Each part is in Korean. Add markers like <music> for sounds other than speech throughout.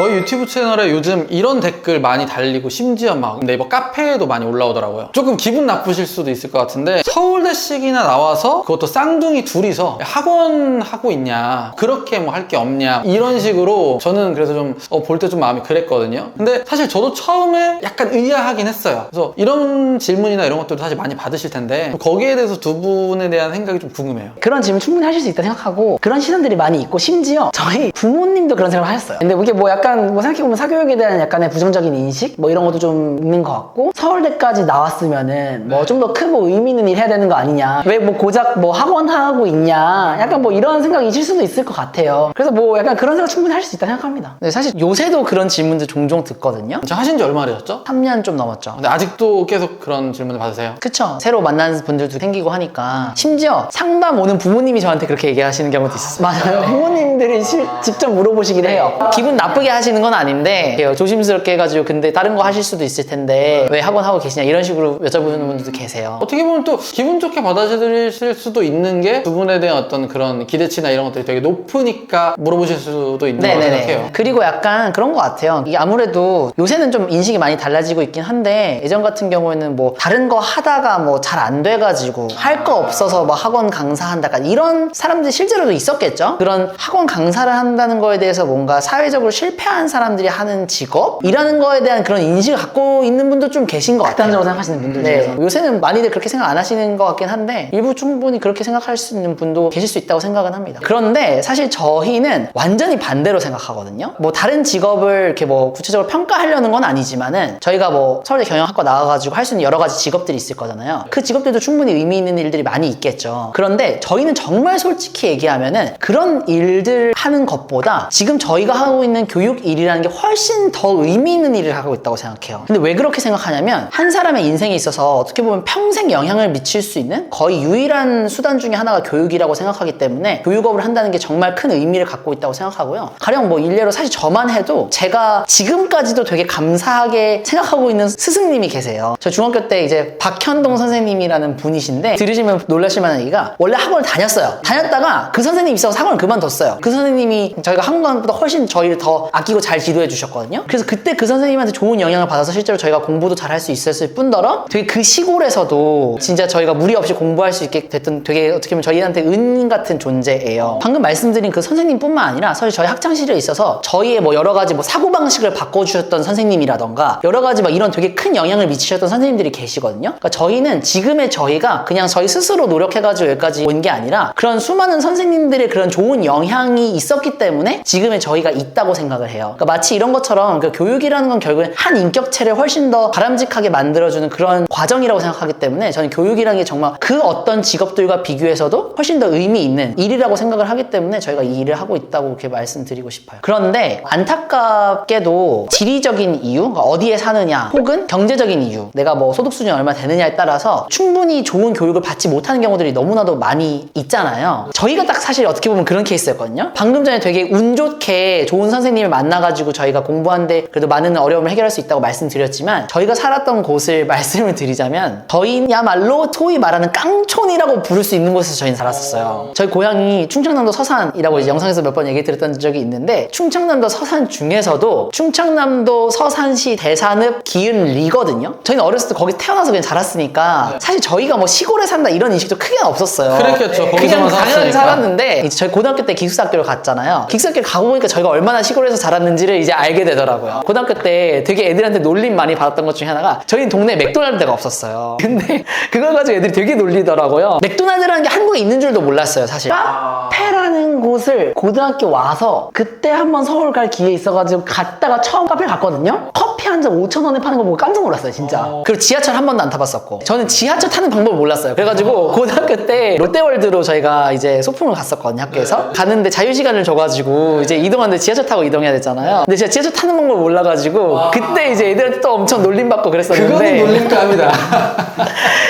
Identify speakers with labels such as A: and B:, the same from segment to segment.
A: 저희 유튜브 채널에 요즘 이런 댓글 많이 달리고 심지어 막 네이버 카페에도 많이 올라오더라고요. 조금 기분 나쁘실 수도 있을 것 같은데 서울대식이나 나와서 그것도 쌍둥이 둘이서 학원 하고 있냐 그렇게 뭐 할 게 없냐 이런 식으로 저는 그래서 좀 볼 때좀 마음이 그랬거든요. 근데 사실 저도 처음에 약간 의아하긴 했어요. 그래서 이런 질문이나 이런 것들도 사실 많이 받으실 텐데 거기에 대해서 두 분에 대한 생각이 좀 궁금해요.
B: 그런 질문 충분히 하실 수 있다 생각하고 그런 시선들이 많이 있고 심지어 저희 부모님도 그런 생각을 하셨어요. 근데 이게 뭐 약간 뭐 생각해보면 사교육에 대한 약간의 부정적인 인식 뭐 이런 것도 좀 있는 것 같고 서울대까지 나왔으면은 뭐 좀 더 크고 의미 있는 일 해야 되는 거 아니냐 왜 뭐 고작 뭐 학원 하고 있냐 약간 뭐 이런 생각이 있을 수도 있을 것 같아요. 그래서 뭐 약간 그런 생각 충분히 할 수 있다 생각합니다. 근데 사실 요새도 그런 질문들 종종 듣거든요.
A: 저 하신 지 얼마 되셨죠?
B: 3년 좀 넘었죠.
A: 근데 아직도 계속 그런 질문을 받으세요?
B: 그쵸. 새로 만나는 분들도 생기고 하니까. 심지어 상담 오는 부모님이 저한테 그렇게 얘기하시는 경우도 있었어요. 맞아요. <laughs> 부모님들이 실- 직접 물어보시긴 해요. 기분 나쁘게 하시는 건 아닌데, 이렇게 조심스럽게 해가지고, 근데 다른 거 하실 수도 있을 텐데, 왜 학원 하고 계시냐, 이런 식으로 여쭤보는 분들도 계세요.
A: 어떻게 보면 또 기분 좋게 받아들이실 수도 있는 게 두 분에 대한 어떤 그런 기대치나 이런 것들이 되게 높으니까 물어보실 수도 있는 거라고 생각해요.
B: 그리고 약간 그런 것 같아요. 이게 아무래도 요새는 좀 인식이 많이 달라지고 있긴 한데 예전 같은 경우에는 뭐 다른 거 하다가 뭐 잘 안 돼가지고 할 거 없어서 뭐 학원 강사한다 약간 이런 사람들이 실제로도 있었겠죠. 그런 학원 강사를 한다는 거에 대해서 뭔가 사회적으로 실패 한 사람들이 하는 직업이라는 거에 대한 그런 인식을 갖고 있는 분도 좀 계신 것 같아요.
C: 극단적으로 생각하시는 분들
B: 네.
C: 중에서.
B: 요새는 많이들 그렇게 생각 안 하시는 것 같긴 한데 일부 충분히 그렇게 생각할 수 있는 분도 계실 수 있다고 생각은 합니다. 그런데 사실 저희는 완전히 반대로 생각하거든요. 뭐 다른 직업을 이렇게 뭐 구체적으로 평가하려는 건 아니지만은 저희가 뭐 서울대 경영학과 나와가지고 할 수 있는 여러 가지 직업들이 있을 거잖아요. 그 직업들도 충분히 의미 있는 일들이 많이 있겠죠. 그런데 저희는 정말 솔직히 얘기하면은 그런 일들 하는 것보다 지금 저희가 하고 있는 교육 일이라는 게 훨씬 더 의미 있는 일을 하고 있다고 생각해요. 근데 왜 그렇게 생각하냐면 한 사람의 인생에 있어서 어떻게 보면 평생 영향을 미칠 수 있는 거의 유일한 수단 중에 하나가 교육이라고 생각하기 때문에 교육업을 한다는 게 정말 큰 의미를 갖고 있다고 생각하고요. 가령 뭐 일례로 사실 저만 해도 제가 지금까지도 되게 감사하게 생각하고 있는 스승님이 계세요. 저 중학교 때 이제 박현동 선생님이라는 분이신데 들으시면 놀라실 만한 얘기가 원래 학원을 다녔어요. 다녔다가 그 선생님이 있어서 학원을 그만뒀어요. 그 선생님이 저희가 학원보다 훨씬 저희를 더 아끼고 잘 지도해 주셨거든요. 그래서 그때 그 선생님한테 좋은 영향을 받아서 실제로 저희가 공부도 잘 할 수 있었을 뿐더러 되게 그 시골에서도 진짜 저희가 무리 없이 공부할 수 있게 됐던 되게 어떻게 보면 저희한테 은 같은 존재예요. 방금 말씀드린 그 선생님뿐만 아니라 사실 저희 학창시절에 있어서 저희의 뭐 여러 가지 뭐 사고방식을 바꿔주셨던 선생님이라던가 여러 가지 막 이런 되게 큰 영향을 미치셨던 선생님들이 계시거든요. 그러니까 저희는 지금의 저희가 그냥 저희 스스로 노력해가지고 여기까지 온 게 아니라 그런 수많은 선생님들의 그런 좋은 영향이 있었기 때문에 지금의 저희가 있다고 생각을 해요. 그러니까 마치 이런 것처럼 그 교육이라는 건 결국엔 한 인격체를 훨씬 더 바람직하게 만들어주는 그런 과정이라고 생각하기 때문에 저는 교육이라는 게 정말 그 어떤 직업들과 비교해서도 훨씬 더 의미 있는 일이라고 생각을 하기 때문에 저희가 이 일을 하고 있다고 이렇게 말씀드리고 싶어요. 그런데 안타깝게도 지리적인 이유, 그러니까 어디에 사느냐, 혹은 경제적인 이유, 내가 뭐 소득 수준이 얼마 되느냐에 따라서 충분히 좋은 교육을 받지 못하는 경우들이 너무나도 많이 있잖아요. 저희가 딱 사실 어떻게 보면 그런 케이스였거든요. 방금 전에 되게 운 좋게 좋은 선생님을 만나가지고 저희가 공부하는데 그래도 많은 어려움을 해결할 수 있다고 말씀드렸지만 저희가 살았던 곳을 <laughs> 말씀을 드리자면 저희야말로 소위 말하는 깡촌이라고 부를 수 있는 곳에서 저희는 살았었어요. 저희 고향이 충청남도 서산이라고 이제 영상에서 몇 번 얘기 드렸던 적이 있는데 충청남도 서산 중에서도 충청남도 서산시 대산읍 기은리거든요. 저희는 어렸을 때 거기 태어나서 그냥 자랐으니까 사실 저희가 뭐 시골에 산다 이런 인식도 크게 없었어요.
A: 그랬겠죠.
B: 그냥
A: 거기서만
B: 당연히. 살았는데 이제 저희 고등학교 때 기숙사학교를 갔잖아요. 기숙사학교 가고 보니까 저희가 얼마나 시골에서 자 랐는지를 이제 알게 되더라고요. 고등학교 때 되게 애들한테 놀림 많이 받았던 것 중에 하나가 저희는 동네에 맥도날드가 없었어요. <laughs> 근데 그걸 가지고 애들이 되게 놀리더라고요. 맥도날드라는 게 한국에 있는 줄도 몰랐어요, 사실.
C: 카페라는 곳을 고등학교 와서 그때 한번 서울 갈 기회 있어가지고 갔다가 처음 카페 갔거든요. 커피 한 잔 5천 원에 파는 거 보고 깜짝 놀랐어요, 진짜.
B: 그리고 지하철 한 번도 안 타봤었고 저는 지하철 타는 방법을 몰랐어요 그래가지고 <laughs> 고등학교 때 롯데월드로 저희가 이제 소풍을 갔었거든요 학교에서 가는데 자유 시간을 줘가지고 이제 이동하는데 지하철 타고 이동해야 됐잖아요 근데 제가 지하철 타는 방법을 몰라가지고 그때 이제 애들한테 또 엄청 놀림받고 그랬었는데
A: 그거는 <laughs> 놀림감이다.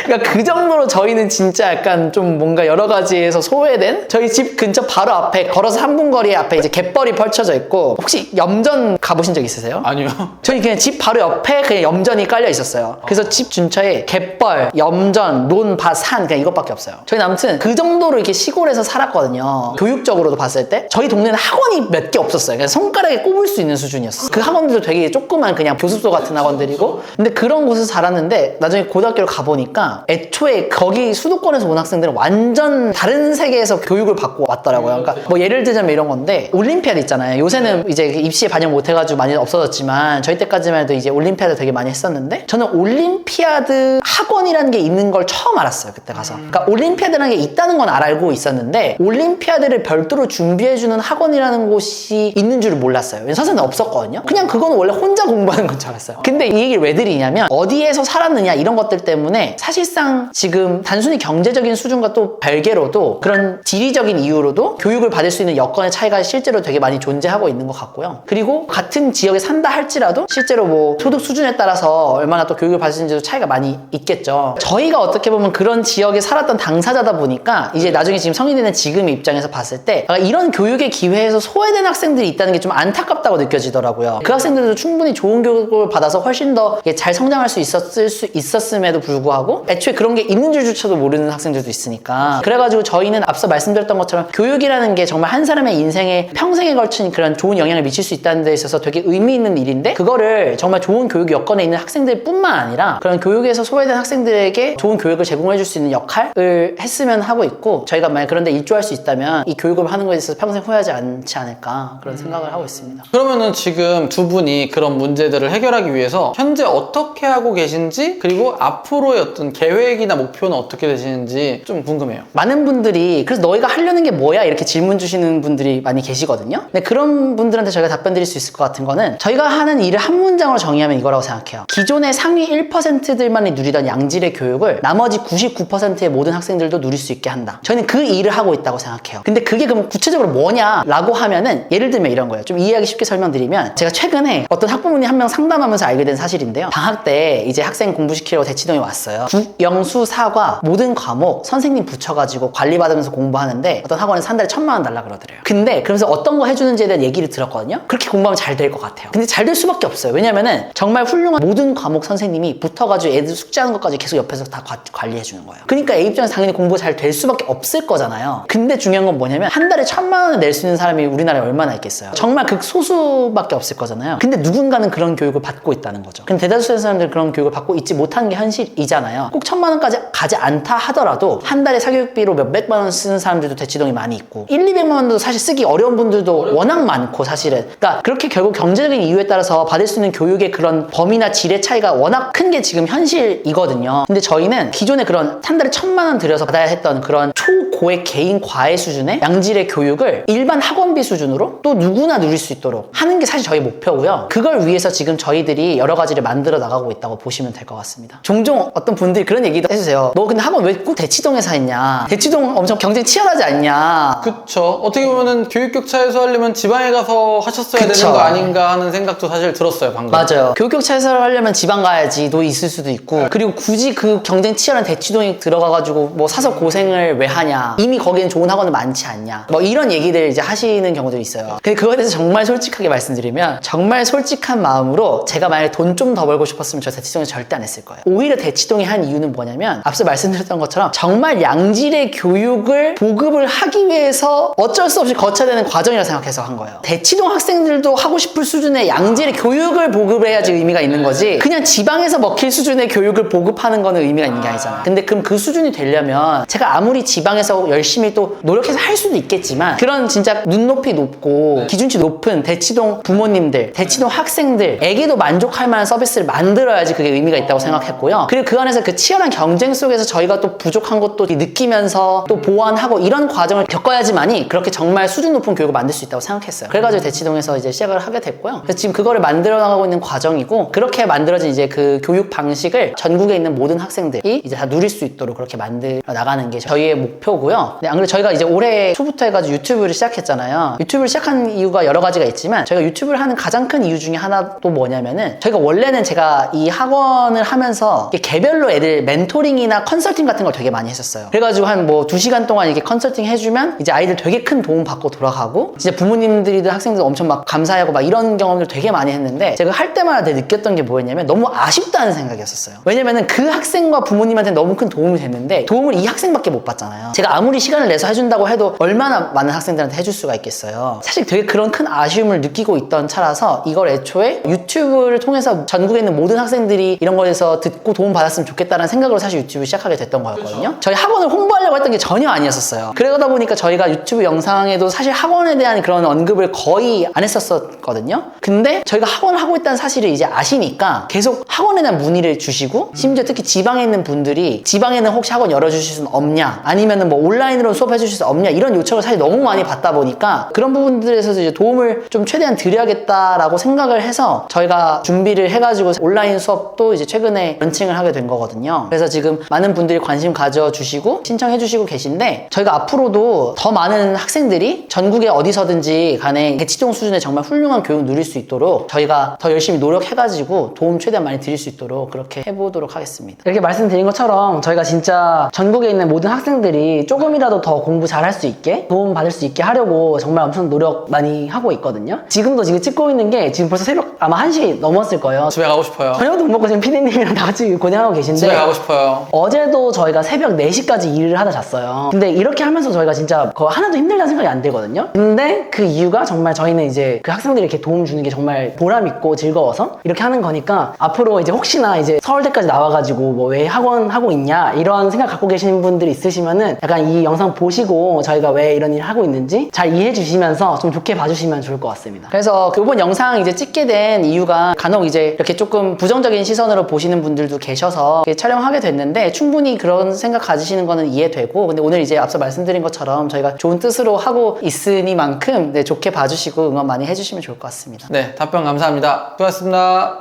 B: 그러니까 그 정도로 저희는 진짜 약간 좀 뭔가 여러 가지에서 소외된 저희 집 근처 바로 앞에 걸어서 3분 거리 앞에 이제 갯벌이 펼쳐져 있고 혹시 염전 가보신 적 있으세요?
A: 아니요.
B: 저희 그냥 집 바로 옆에 그냥 염전이 깔려 있었어요. 그래서 집 근처에 갯벌, 염전, 논, 밭, 산 그냥 이것밖에 없어요. 저희는 아무튼 그 정도로 이렇게 시골에서 살았거든요. 교육적으로도 봤을 때 저희 동네는 학원이 몇 개 없었어요. 그냥 손가락 에 꼽을 수 있는 수준이었어요. 그 학원들도 되게 조그만 그냥 교습소 같은 학원들이고 근데 그런 곳에서 자랐는데 나중에 고등학교를 가보니까 애초에 거기 수도권에서 온 학생들은 완전 다른 세계에서 교육을 받고 왔더라고요. 그러니까 뭐 예를 들자면 이런 건데 올림피아드 있잖아요. 요새는 이제 입시에 반영 못 해가지고 많이 없어졌지만 저희 때까지만 해도 이제 올림피아드 되게 많이 했었는데 저는 올림피아드 학원이라는 게 있는 걸 처음 알았어요. 그때 가서. 그러니까 올림피아드라는 게 있다는 건 알고 있었는데 올림피아드를 별도로 준비해주는 학원이라는 곳이 있는 줄을 몰랐어요. 왜냐면 선생님 없었거든요. 그냥 그거는 원래 혼자 공부하는 건 줄 알았어요. 근데 이 얘기를 왜 드리냐면 어디에서 살았느냐 이런 것들 때문에 사실상 지금 단순히 경제적인 수준과 또 별개로도 그런 지리적인 이유로도 교육을 받을 수 있는 여건의 차이가 실제로 되게 많이 존재하고 있는 것 같고요. 그리고 같은 지역에 산다 할지라도 실제로 뭐 소득 수준에 따라서 얼마나 또 교육을 있는지도 차이가 많이 있겠죠. 저희가 어떻게 보면 그런 지역에 살았던 당사자다 보니까 이제 나중에 지금 성인이 되는 지금의 입장에서 봤을 때 아, 이런 교육의 기회에서 소외된 학생들이 있다는 게 좀 안 타깝다고 느껴지더라고요. 그 학생들도 충분히 좋은 교육을 받아서 훨씬 더 잘 성장할 수 있었을 수 있었음에도 불구하고 애초에 그런 게 있는 줄조차도 모르는 학생들도 있으니까 그래가지고 저희는 앞서 말씀드렸던 것처럼 교육이라는 게 정말 한 사람의 인생에 평생에 걸친 그런 좋은 영향을 미칠 수 있다는 데 있어서 되게 의미 있는 일인데 그거를 정말 좋은 교육 여건에 있는 학생들 뿐만 아니라 그런 교육에서 소외된 학생들에게 좋은 교육을 제공해 줄 수 있는 역할을 했으면 하고 있고 저희가 만약 그런데 일조할 수 있다면 이 교육을 하는 것에 있어서 평생 후회하지 않지 않을까 그런 생각을 하고 있습니다.
A: 그러면은 지금 두 분이 그런 문제들을 해결하기 위해서 현재 어떻게 하고 계신지 그리고 앞으로의 어떤 계획이나 목표는 어떻게 되시는지 좀 궁금해요.
B: 많은 분들이 그래서 너희가 하려는 게 뭐야 이렇게 질문 주시는 분들이 많이 계시거든요. 근데 그런 분들한테 저희가 답변 드릴 수 있을 것 같은 거는 저희가 하는 일을 한 문장으로 정의하면 이거라고 생각해요. 기존의 상위 1%들만이 누리던 양질의 교육을 나머지 99%의 모든 학생들도 누릴 수 있게 한다. 저희는 그 일을 하고 있다고 생각해요. 근데 그게 그럼 구체적으로 뭐냐라고 하면은 예를 들면 이런 거예요. 좀 이해하기 쉽게 설명드리면 제가 최근에 어떤 학부모님 한 명 상담하면서 알게 된 사실인데요. 방학 때 이제 학생 공부시키려고 대치동에 왔어요. 국영수 사과 모든 과목 선생님 붙여가지고 관리받으면서 공부하는데 어떤 학원에서 한 달에 천만 원 달라 그러더래요. 근데 그러면서 어떤 거 해주는지에 대한 얘기를 들었거든요. 그렇게 공부하면 잘 될 것 같아요. 근데 잘 될 수밖에 없어요. 왜냐면은 정말 훌륭한 모든 과목 선생님이 붙어가지고 애들 숙제하는 것까지 계속 옆에서 다 과- 관리해 주는 거예요. 그러니까 애 입장에서 당연히 공부가 잘 될 수밖에 없을 거잖아요. 근데 중요한 건 뭐냐면 한 달에 천만 원을 낼 수 있는 사람이 우리나라에 얼마나 있겠어요. 정말 극소수밖에 없을 거잖아요. 근데 누군가는 그런 교육을 받고 있다는 거죠. 근데 대다수의 사람들은 그런 교육을 받고 있지 못한 게 현실이잖아요. 꼭 천만 원까지 가지 않다 하더라도 한 달에 사교육비로 몇백만 원 쓰는 사람들도 대치동이 많이 있고 1, 200만 원도 사실 쓰기 어려운 분들도 워낙 많고 사실은 그러니까 그렇게 결국 경제적인 이유에 따라서 받을 수 있는 교육의 그런 범위나 질의 차이가 워낙 큰 게 지금 현실이거든요. 근데 저희는 기존에 그런 한 달에 천만 원 들여서 받아야 했던 그런 초고액 개인 과외 수준의 양질의 교육을 일반 학원비 수준으로 또 누구나 누릴 수 있도록 하는 게 사실 저희 목표고요. 그걸 위해서 지금 저희들이 여러 가지를 만들어 나가고 있다고 보시면 될 것 같습니다. 종종 어떤 분들이 그런 얘기도 해주세요. 너 근데 학원 왜 꼭 대치동에서 했냐? 대치동 엄청 경쟁 치열하지 않냐?
A: 그쵸. 어떻게 보면은 교육 격 차에서 하려면 지방에 가서 하셨어야
B: 그쵸.
A: 되는 거 아닌가 하는 생각도 사실 들었어요, 방금.
B: 맞아요. 교육 격 차에서 하려면 지방 가야지도 있을 수도 있고 그리고 굳이 그 경쟁 치열한 대치동에 들어가가지고 뭐 사서 고생을 왜 하냐 이미 거기는 좋은 학원은 많지 않냐 뭐 이런 얘기들 이제 하시는 경우도 있어요. 근데 그거에 대해서 정말 솔직하게 말씀드리면 정말 솔직한 마음으로 제가 만약에 돈 좀 더 벌고 싶었으면 저 대치동에 절대 안 했을 거예요. 오히려 대치동이 한 이유는 뭐냐면 앞서 말씀드렸던 것처럼 정말 양질의 교육을 보급을 하기 위해서 어쩔 수 없이 거쳐야 되는 과정이라 생각해서 한 거예요. 대치동 학생들도 하고 싶을 수준의 양질의 교육을 보급해야지 의미가 있는 거지. 그냥 지방에서 먹힐 수준의 교육을 보급하는 거는 의미가 있는 게 아니잖아. 근데 그럼 그 수준이 되려면 제가 아무리 지방에서 열심히 또 노력해서 할 수도 있겠지만 그런 진짜 눈높이 높고 기준치 높은 대치동 부모님들, 대치동 학생들에게도 만족할 만한 서비스를 만들어야지 그게 의미가 있다고 생각했고요. 그리고 그 안에서 그 치열한 경쟁 속에서 저희가 또 부족한 것도 느끼면서 또 보완하고 이런 과정을 겪어야지만이 그렇게 정말 수준 높은 교육을 만들 수 있다고 생각했어요. 그래가지고 대치동에서 이제 시작을 하게 됐고요. 그래서 지금 그거를 만들어 나가고 있는 과정이고 그렇게 만들어진 이제 그 교육 방식을 전국에 있는 모든 학생들이 이제 다 누릴 수 있도록 그렇게 만들어 나가는 게 저희의 목표고요. 네, 안 그래도 저희가 이제 올해 초부터 해가지고 유튜브를 시작했잖아요. 유튜브를 시작한 이유가 여러 가지 가 있지만 저희가 유튜브를 하는 가장 큰 이유 중에 하나도 뭐냐면은 저희가 원래는 제가 이 학원을 하면서 개별로 애들 멘토링이나 컨설팅 같은 걸 되게 많이 했었어요. 그래가지고 한 뭐 두 시간 동안 이렇게 컨설팅 해주면 이제 아이들 되게 큰 도움 받고 돌아가고 진짜 부모님들이든 학생들 엄청 막 감사하고 막 이런 경험들 되게 많이 했는데 제가 할 때마다 느꼈던 게 뭐였냐면 너무 아쉽다는 생각이었었어요. 왜냐면은 그 학생과 부모님한테 너무 큰 도움이 됐는데 도움을 이 학생밖에 못 받잖아요. 제가 아무리 시간을 내서 해준다고 해도 얼마나 많은 학생들한테 해줄 수가 있겠어요. 사실 되게 그런 큰 아 쉬움을 느끼고 있던 차라서 이걸 애초에 유튜브를 통해서 전국에 있는 모든 학생들이 이런 거에서 듣고 도움 받았으면 좋겠다는 생각으로 사실 유튜브 시작하게 됐던 거였거든요. 저희 학원을 홍보하려고 했던 게 전혀 아니었었어요. 그러다 보니까 저희가 유튜브 영상에도 사실 학원에 대한 그런 언급을 거의 안 했었거든요. 근데 저희가 학원을 하고 있다는 사실을 이제 아시니까 계속 학원에 대한 문의를 주시고 심지어 특히 지방에 있는 분들이 지방에는 혹시 학원 열어주실 수 없냐 아니면은 뭐 온라인으로 수업해 주실 수 없냐 이런 요청을 사실 너무 많이 받다 보니까 그런 부분들에서 이제 도움을 좀 최대한 드려야겠다라고 생각을 해서 저희가 준비를 해가지고 온라인 수업도 이제 최근에 런칭을 하게 된 거거든요. 그래서 지금 많은 분들이 관심 가져주시고 신청해 주시고 계신데 저희가 앞으로도 더 많은 학생들이 전국에 어디서든지 간에 대치동 수준의 정말 훌륭한 교육 누릴 수 있도록 저희가 더 열심히 노력해가지고 도움 최대한 많이 드릴 수 있도록 그렇게 해보도록 하겠습니다.
C: 이렇게 말씀드린 것처럼 저희가 진짜 전국에 있는 모든 학생들이 조금이라도 더 공부 잘할 수 있게 도움 받을 수 있게 하려고 정말 엄청 노력 많이 하고 있 거든요. 지금도 지금 찍고 있는 게 지금 벌써 새벽 아마 1시 넘었을 거예요.
A: 집에 가고 싶어요.
C: 저녁도 못 먹고 지금 피디님이랑 다 같이 고생하고 계신데
A: 집에 가고 싶어요.
C: 어제도 저희가 새벽 4시까지 일을 하다 잤어요. 근데 이렇게 하면서 저희가 진짜 그거 하나도 힘들다는 생각이 안 들거든요. 근데 그 이유가 정말 저희는 이제 그 학생들이 이렇게 도움 주는 게 정말 보람 있고 즐거워서 이렇게 하는 거니까 앞으로 이제 혹시나 이제 서울대까지 나와가지고 뭐 왜 학원 하고 있냐 이런 생각 갖고 계시는 분들이 있으시면은 약간 이 영상 보시고 저희가 왜 이런 일을 하고 있는지 잘 이해해 주시면서 좀 좋게 봐주시면 좋을 것 같습니다.
B: 그래서 그 이번 영상 이제 찍게 된 이유가 간혹 이제 이렇게 조금 부정적인 시선으로 보시는 분들도 계셔서 이렇게 촬영하게 됐는데 충분히 그런 생각 가지시는 거는 이해되고 근데 오늘 이제 앞서 말씀드린 것처럼 저희가 좋은 뜻으로 하고 있으니만큼 네, 좋게 봐주시고 응원 많이 해주시면 좋을 것 같습니다.
A: 네, 답변 감사합니다. 수고하셨습니다.